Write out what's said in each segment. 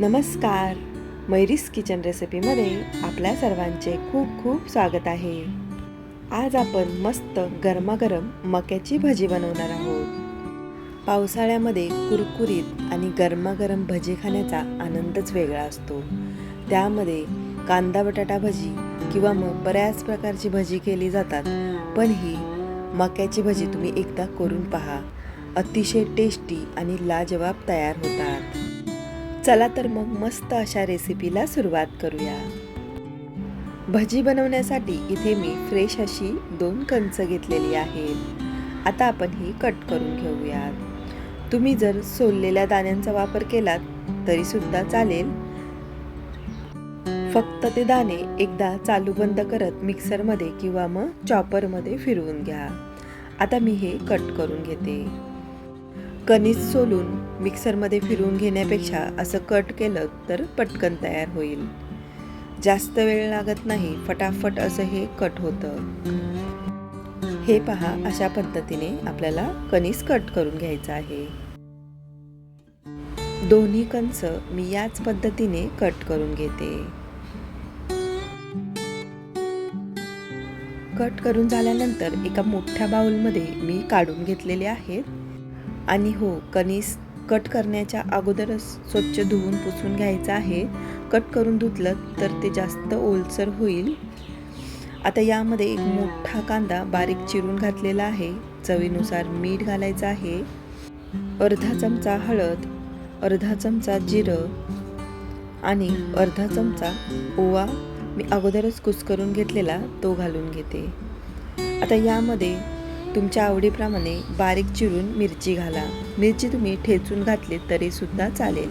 नमस्कार. मैरीस किचन रेसिपीमध्ये आपल्या सर्वांचे खूप खूप स्वागत आहे. आज आपण मस्त गरमागरम मक्याची भजी बनवणार आहोत. पावसाळ्यामध्ये कुरकुरीत आणि गरमागरम भजी खाण्याचा आनंदच वेगळा असतो. त्यामध्ये कांदा बटाटा भजी किंवा मग बऱ्याच प्रकारची भजी केली जातात पण ही मक्याची भजी तुम्ही एकदा करून पहा. अतिशय टेस्टी आणि लाजवाब तयार होतात. चला तर मग मस्त अशा रेसिपीला सुरुवात करूया. भजी बनवण्यासाठी इथे मी फ्रेश अशी दोन कंच घेतलेली आहेत. आता आपण ही कट करून घेऊयात. तुम्ही जर सोललेल्या दाण्यांचा वापर केलात तरी सुद्धा चालेल. फक्त ते दाणे एकदा चालू बंद करत मिक्सरमध्ये किंवा मग चॉपरमध्ये फिरवून घ्या. आता मी हे कट करून घेते. कणीस सोलून मिक्सरमध्ये फिरवून घेण्यापेक्षा असं कट केलं तर पटकन तयार होईल. जास्त वेळ लागत नाही फटाफट असं हे कट होतं. हे पहा अशा पद्धतीने आपल्याला कणीस कट करून घ्यायचं आहे. दोन्ही कंच मी याच पद्धतीने कट करून घेते. कट करून झाल्यानंतर एका मोठ्या बाउलमध्ये मी काढून घेतलेले आहेत आणि हो कणीस कट करण्याच्या अगोदरच स्वच्छ धुवून पुसून घ्यायचं आहे. कट करून धुतलं तर ते जास्त ओलसर होईल. आता यामध्ये एक मोठा कांदा बारीक चिरून घातलेला आहे. चवीनुसार मीठ घालायचं आहे. अर्धा चमचा हळद अर्धा चमचा जिरं आणि अर्धा चमचा ओवा. मी अगोदरच कुस्करून घेतलेला तो घालून घेते. आता यामध्ये तुमच्या आवडीप्रमाणे बारीक चिरून मिरची घाला. मिरची तुम्ही ठेचून घातली तरी सुद्धा चालेल.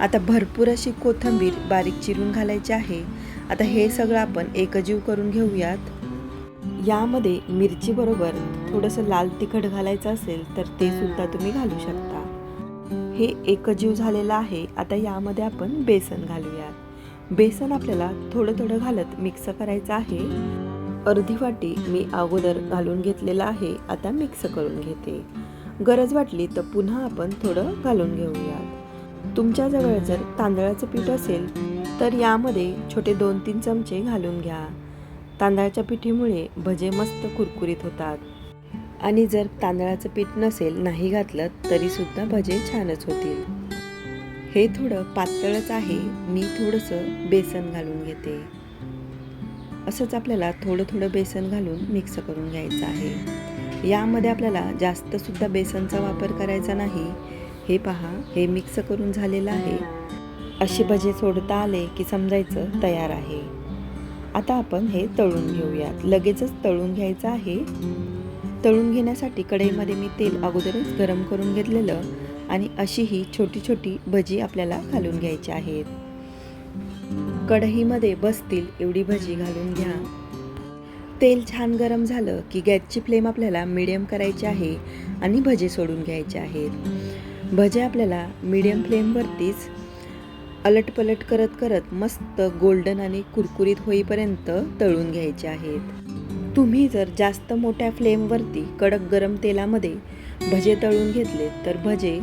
आता भरपूर अशी कोथिंबीर बारीक चिरून घालायची आहे. आता हे सगळं आपण एकजीव करून घेऊयात. यामध्ये मिरचीबरोबर थोडंसं लाल तिखट घालायचं असेल तर ते सुद्धा तुम्ही घालू शकता. हे एकजीव झालेलं आहे. आता यामध्ये आपण बेसन घालूयात. बेसन आपल्याला थोडं थोडं घालत मिक्स करायचं आहे. अर्धी वाटी मी अगोदर घालून घेतलेलं आहे आता मिक्स करून घेते. गरज वाटली तर पुन्हा आपण थोडं घालून घेऊयात. तुमच्याजवळ जर तांदळाचं पीठ असेल तर यामध्ये छोटे दोन तीन चमचे घालून घ्या. तांदळाच्या पिठीमुळे भजे मस्त कुरकुरीत होतात. आणि जर तांदळाचं पीठ नसेल नाही घातलं तरीसुद्धा भजे छानच होतील. हे थोडं पातळच आहे मी थोडंसं बेसन घालून घेते. असंच आपल्याला थोडं थोडं बेसन घालून मिक्स करून घ्यायचं आहे. यामध्ये आपल्याला जास्तसुद्धा बेसनचा वापर करायचा नाही. हे पहा हे मिक्स करून झालेलं आहे. असे भजे सोडता आले की समजायचं तयार आहे. आता आपण हे तळून घेऊयात. लगेचच तळून घ्यायचं आहे. तळून घेण्यासाठी कढईमध्ये मी तेल अगोदरच गरम करून घेतलेलं आणि अशी ही छोटी छोटी भजी आपल्याला घालून घ्यायची आहेत. कढईमध्ये बसतील एवढी भजी घालून घ्या. तेल छान गरम झालं की गॅसची फ्लेम आपल्याला मिडियम करायची आहे आणि भजे सोडून घ्यायचे आहेत. भजे आपल्याला मिडियम फ्लेमवरतीच अलटपलट करत करत मस्त गोल्डन आणि कुरकुरीत होईपर्यंत तळून घ्यायचे आहेत. तुम्ही जर जास्त मोठ्या फ्लेमवरती कडक गरम तेलामध्ये भजे तळून घेतले तर भजे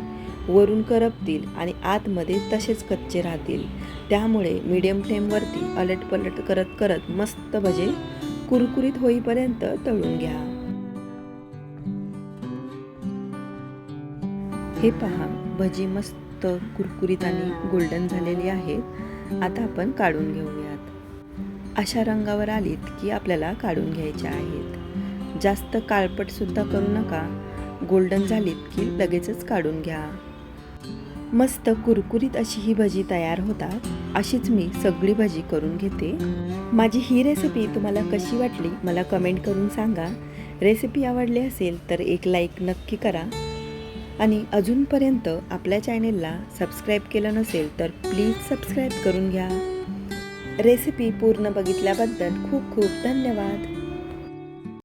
वरून करपतील आणि आतमध्ये तसेच कच्चे राहतील. त्यामुळे मीडियम फ्लेमवरती अलटपलट करत करत मस्त भजे कुरकुरीत होईपर्यंत तळून घ्या. हे पहा भजी मस्त कुरकुरीत आणि गोल्डन झालेली आहेत. आता आपण काढून घेऊयात. अशा रंगावर आलीत की आपल्याला काढून घ्यायच्या आहेत. जास्त काळपट सुद्धा करू नका. गोल्डन झालीत की लगेचच काढून घ्या. मस्त कुरकुरीत अशी ही भजी तयार होतात अशीच मी सगळी भजी करून घेते. माझी ही रेसिपी तुम्हाला कशी वाटली मला कमेंट करून सांगा. रेसिपी आवडली असेल तर एक लाईक नक्की करा. आणि अजूनपर्यंत आपल्या चॅनेलला सबस्क्राईब केलं नसेल तर प्लीज सबस्क्राईब करून घ्या. रेसिपी पूर्ण बघितल्याबद्दल खूप खूप धन्यवाद.